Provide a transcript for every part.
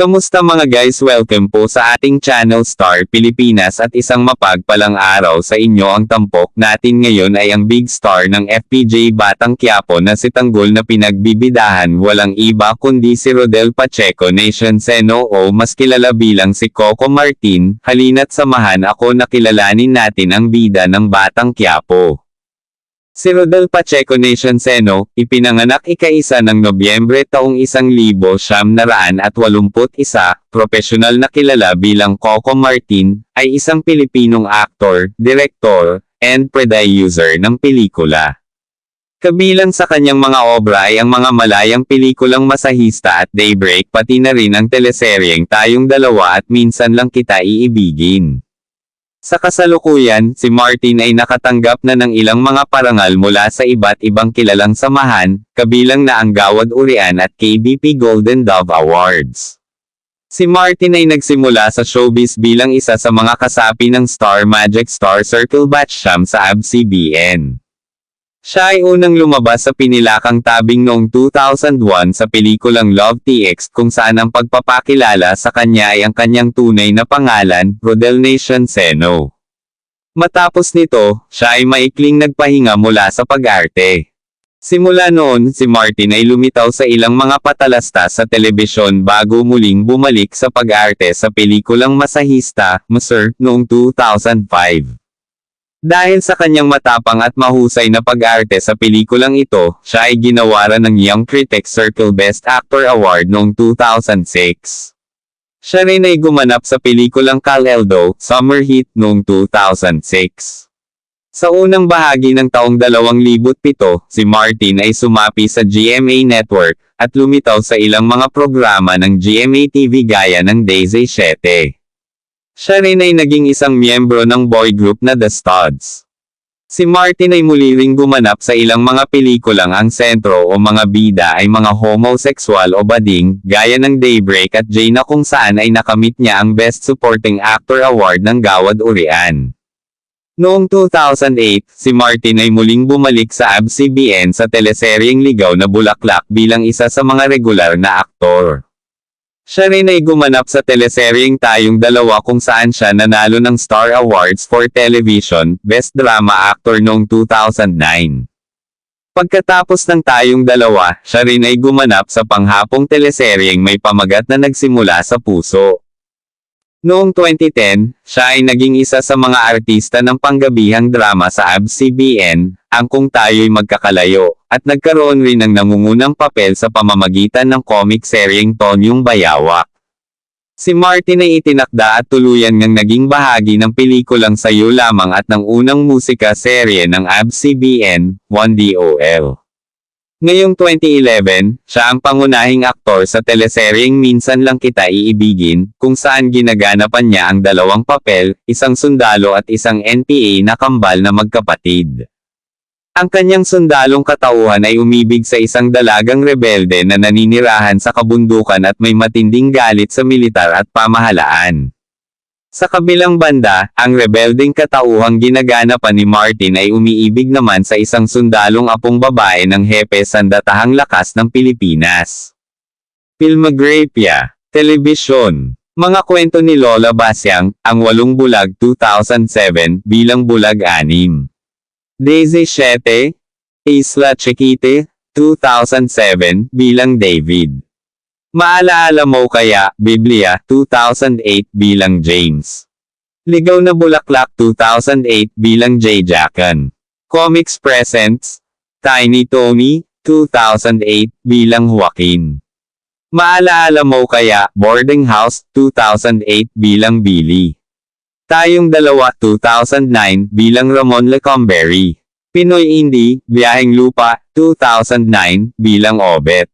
Kamusta mga guys? Welcome po sa ating channel Star Pilipinas at isang mapagpalang araw sa inyo. Ang tampok natin ngayon ay ang big star ng FPJ Batang Quiapo na si Tanggol na pinagbibidahan. Walang iba kundi si Rodel Pacheco Nation Seno o mas kilala bilang si Coco Martin, halina't samahan ako na kilalanin natin ang bida ng Batang Quiapo. Si Rodel Pacheco Nation Seno, ipinanganak ika-isa ng Nobyembre taong 1981, profesional na kilala bilang Coco Martin, ay isang Pilipinong aktor, direktor, and producer ng pelikula. Kabilang sa kanyang mga obra ay ang mga malayang pelikulang Masahista at Daybreak pati na rin ang teleseryeng Tayong Dalawa at Minsan Lang Kita Iibigin. Sa kasalukuyan, si Martin ay nakatanggap na ng ilang mga parangal mula sa iba't ibang kilalang samahan, kabilang na ang Gawad Urian at KBP Golden Dove Awards. Si Martin ay nagsimula sa showbiz bilang isa sa mga kasapi ng Star Magic Star Circle Batch Sham sa ABS-CBN. Siya ay unang lumabas sa pinilakang tabing noong 2001 sa pelikulang Love TX kung saan ang pagpapakilala sa kanya ay ang kanyang tunay na pangalan, Rodel Nation Seno. Matapos nito, siya ay maikling nagpahinga mula sa pag-arte. Simula noon, si Martin ay lumitaw sa ilang mga patalasta sa telebisyon bago muling bumalik sa pag-arte sa pelikulang Masahista, Maser, noong 2005. Dahil sa kanyang matapang at mahusay na pag-arte sa pelikulang ito, siya ay ginawaran ng Young Critics Circle Best Actor Award noong 2006. Siya rin ay gumanap sa pelikulang Cal Eldo, Summer Heat noong 2006. Sa unang bahagi ng taong 2007, si Martin ay sumapi sa GMA Network, at lumitaw sa ilang mga programa ng GMA TV gaya ng Daisy 7. Siya rin ay naging isang miyembro ng boy group na The Studs. Si Martin ay muli ring gumanap sa ilang mga pelikulang ang sentro o mga bida ay mga homosexual o bading, gaya ng Daybreak at Jay na kung saan ay nakamit niya ang Best Supporting Actor Award ng Gawad Urian. Noong 2008, si Martin ay muling bumalik sa ABS-CBN sa teleseryeng Ligaw na Bulaklak bilang isa sa mga regular na aktor. Siya rin ay gumanap sa teleseryeng Tayong Dalawa kung saan siya nanalo ng Star Awards for Television, Best Drama Actor noong 2009. Pagkatapos ng Tayong Dalawa, siya rin ay gumanap sa panghapong teleseryeng may pamagat na nagsimula sa puso. Noong 2010, siya ay naging isa sa mga artista ng panggabihang drama sa ABS-CBN, ang Kung Tayo'y Magkakalayo, at nagkaroon rin ng nangungunang papel sa pamamagitan ng comic seryeng Tonyong Bayawak. Si Martin ay itinakda at tuluyan ngang naging bahagi ng pelikulang Sayo Lamang at ng unang musika serye ng ABS-CBN, 1DOL. Ngayong 2011, siya ang pangunahing aktor sa teleseryeng Minsan Lang Kita Iibigin, kung saan ginaganapan niya ang dalawang papel, isang sundalo at isang NPA na kambal na magkapatid. Ang kanyang sundalong katauhan ay umibig sa isang dalagang rebelde na naninirahan sa kabundukan at may matinding galit sa militar at pamahalaan. Sa kabilang banda, ang rebelding katauhang ginaganapan ni Martin ay umiibig naman sa isang sundalong apong babae ng hepe sandatahang lakas ng Pilipinas. Filmografia, Telebisyon, Mga kwento ni Lola Basyang, Ang Walong Bulag 2007, bilang Bulag 6. Daisy 7, Isla Chiquite, 2007, bilang David. Maalaala mo kaya, Biblia, 2008, bilang James. Ligaw na Bulaklak 2008, bilang J. Jackan. Comics Presents, Tiny Tony, 2008, bilang Joaquin. Maalaala mo kaya, Boarding House, 2008, bilang Billy. Tayong dalawa 2009 bilang Ramon Lecomberry. Pinoy Indie, Biyaheng Lupa, 2009 bilang Obet.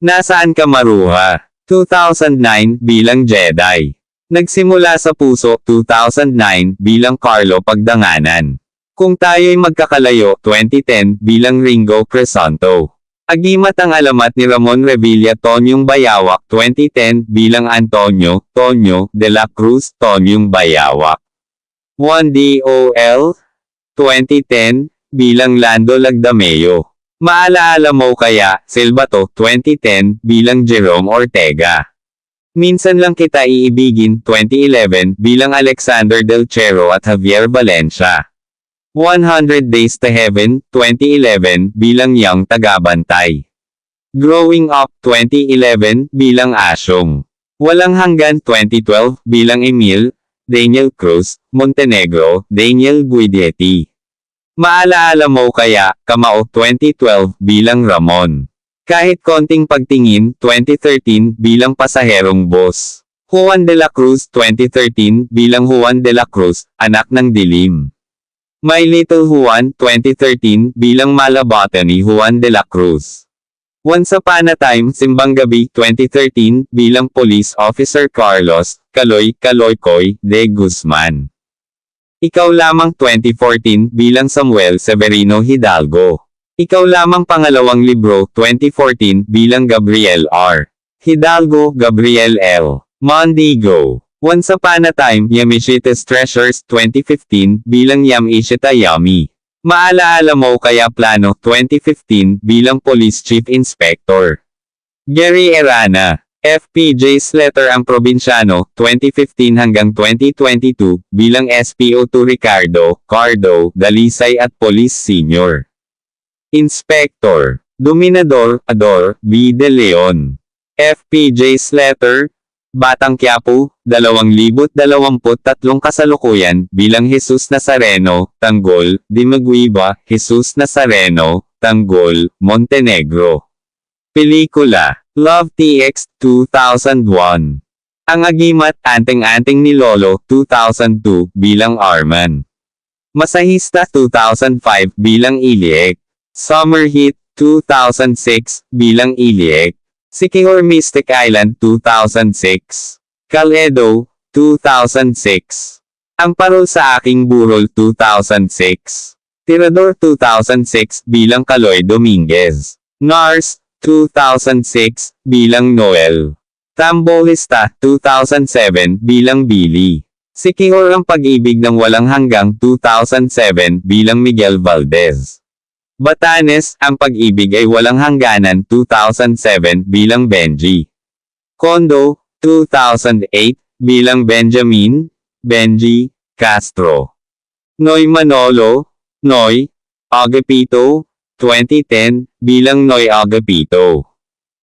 Nasaan ka Maruha? 2009 bilang Jedi. Nagsimula sa puso 2009 bilang Carlo Pagdanganan. Kung tayo'y magkakalayo 2010 bilang Ringo Crisanto. Agimat ang alamat ni Ramon Revilla Tonyong Bayawak 2010 bilang Antonio, Tonyo, de la Cruz, Tonyong Bayawak. 1DOL 2010 bilang Lando Lagdameo. Maalaala mo kaya, Silbato 2010 bilang Jerome Ortega. Minsan lang kita iibigin 2011 bilang Alexander Del Chero at Javier Valencia. 100 Days to Heaven 2011 bilang Young Tagabantay. Growing Up 2011 bilang Asyong. Walang Hanggan 2012 bilang Emil, Daniel Cruz, Montenegro, Daniel Guidetti. Maalaala mo kaya, Kamao 2012 bilang Ramon. Kahit konting pagtingin, 2013 bilang pasaherong boss. Juan de la Cruz 2013 bilang Juan de la Cruz, anak ng dilim. My Little Juan 2013 bilang Malabata ni Juan de la Cruz. Once Upon a Time Simbang Gabi 2013 bilang Police Officer Carlos Kaloy Kaloykoy de Guzman. Ikaw lamang 2014 bilang Samuel Severino Hidalgo. Ikaw lamang pangalawang libro 2014 bilang Gabriel R. Hidalgo Gabriel L. Mondigo. Once Upon a Time Yamishitas Treasures 2015 bilang Yamishita Yami. Maalaala mo kaya plano 2015 bilang Police Chief Inspector. Gary Erana. FPJ's Letter ang Probinsyano 2015 hanggang 2022 bilang SPO2 Ricardo, Cardo, Dalisay at Police Senior. Inspector. Dominador, Ador, B. De Leon. FPJ's Letter. Batang Quiapo, 2023 kasalukuyan, bilang Jesus Nazareno, Tanggol, Dimaguiba, Jesus Nazareno, Tanggol, Montenegro. Pelikula, Love TX 2001. Ang agimat, anting-anting ni Lolo, 2002, bilang Arman. Masahista 2005 bilang Iliek. Summer Heat 2006 bilang Iliek. Sikihor Mystic Island 2006. Caledo 2006. Ang Parol sa Aking Burol 2006. Tirador 2006 bilang Kaloy Dominguez. Nars 2006 bilang Noel. Tambolista 2007 bilang Billy. Sikihor ang Pag-ibig ng Walang Hanggang 2007 bilang Miguel Valdez. Batanes, ang pag-ibig ay walang hangganan 2007 bilang Benji. Kondo, 2008 bilang Benjamin, Benji, Castro. Noy Manolo, Noy, Agapito, 2010 bilang Noy Agapito.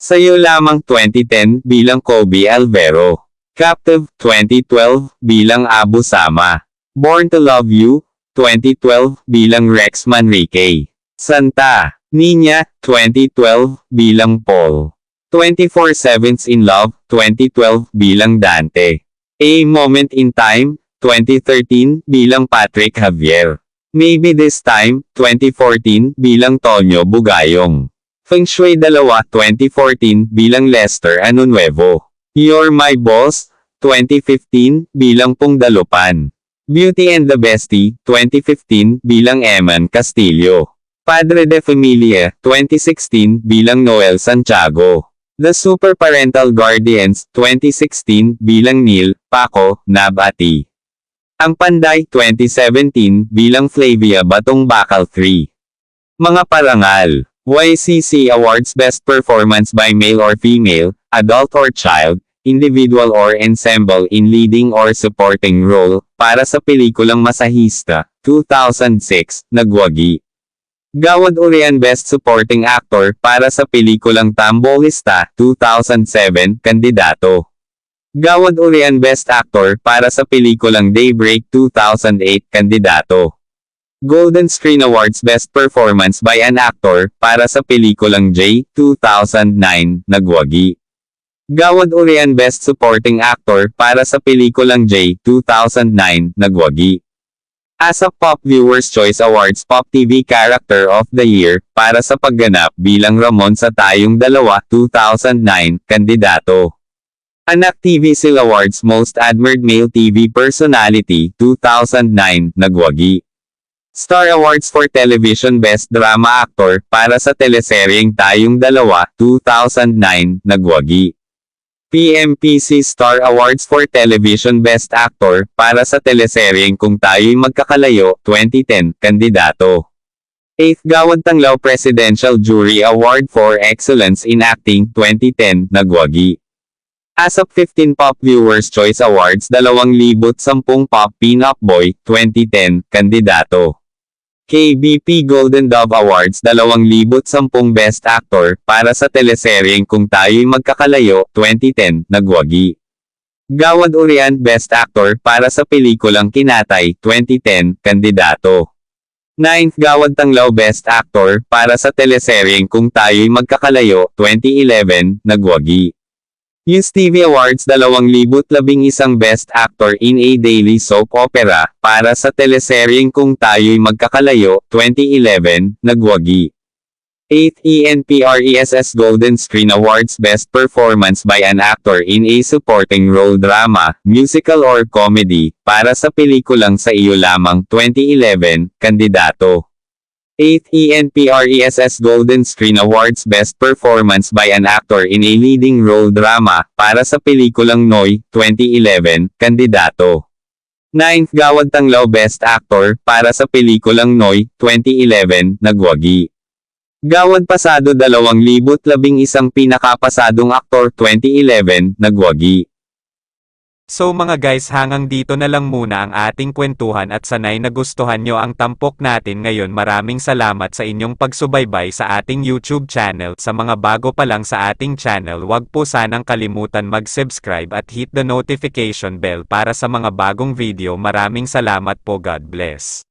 Sayo lamang 2010 bilang Kobe Alvero. Captive 2012 bilang Abu Sama. Born to Love You 2012 bilang Rex Manrique. Santa Niña, 2012, bilang Paul. 24 Sevenths in Love, 2012, bilang Dante. A Moment in Time, 2013, bilang Patrick Javier. Maybe This Time, 2014, bilang Tonyo Bugayong. Feng Shui 2, 2014, bilang Lester Anunuevo. You're My Boss, 2015, bilang Pong Dalupan. Beauty and the Bestie, 2015, bilang Eman Castillo. Padre de Familia, 2016, bilang Noel Santiago. The Super Parental Guardians, 2016, bilang Neil, Paco, Nabati. Ang Panday, 2017, bilang Flavia Batong Bakal 3. Mga parangal. YCC Awards Best Performance by Male or Female, Adult or Child, Individual or Ensemble in Leading or Supporting Role, para sa pelikulang Masahista, 2006, Nagwagi. Gawad Urian Best Supporting Actor para sa pelikulang Tambolista 2007 kandidato. Gawad Urian Best Actor para sa pelikulang Daybreak 2008 kandidato. Golden Screen Awards Best Performance by an Actor para sa pelikulang J 2009 Nagwagi. Gawad Urian Best Supporting Actor para sa pelikulang J 2009 Nagwagi. ASAP Pop Viewers Choice Awards Pop TV Character of the Year, para sa pagganap bilang Ramon sa Tayong Dalawa 2009, kandidato. Anak TV Sil Awards Most Admired Male TV Personality 2009, nagwagi. Star Awards for Television Best Drama Actor, para sa teleseryeng Tayong Dalawa 2009, nagwagi. PMPC Star Awards for Television Best Actor, para sa teleseryeng Kung Tayo'y Magkakalayo, 2010, kandidato. 8th Gawad Tanglaw Presidential Jury Award for Excellence in Acting, 2010, nagwagi. ASAP 15 Pop Viewers Choice Awards 2010 Pop Pin-Up Boy 2010 Kandidato KBP Golden Dove Awards 2010 Best Actor para sa teleseryeng Kung Tayo'y Magkakalayo 2010 Nagwagi Gawad Urian Best Actor para sa pelikulang Kinatay 2010 Kandidato. 9th Gawad Tanglaw Best Actor para sa teleseryeng Kung Tayo'y Magkakalayo 2011 Nagwagi News TV Awards 2011 Best Actor in a Daily Soap Opera para sa teleseryeng Kung Tayo'y Magkakalayo 2011 Nagwagi 8th ENPRESS Golden Screen Awards Best Performance by an Actor in a Supporting Role Drama, Musical or Comedy, para sa pelikulang Sa Iyo Lamang 2011, Kandidato. 8th ENPRESS Golden Screen Awards Best Performance by an Actor in a Leading Role Drama, para sa pelikulang Noy, 2011, Kandidato. 9th Gawad Tanglaw Best Actor, para sa pelikulang Noy, 2011, Nagwagi. Gawad Pasado 2011 Pinakapasadong Aktor 2011, Nagwagi. So mga guys hanggang dito na lang muna ang ating kwentuhan at sanay nagustuhan nyo ang tampok natin ngayon. Maraming salamat sa inyong pagsubaybay sa ating YouTube channel. Sa mga bago pa lang sa ating channel wag po sanang kalimutan mag-subscribe at hit the notification bell para sa mga bagong video. Maraming salamat po. God bless.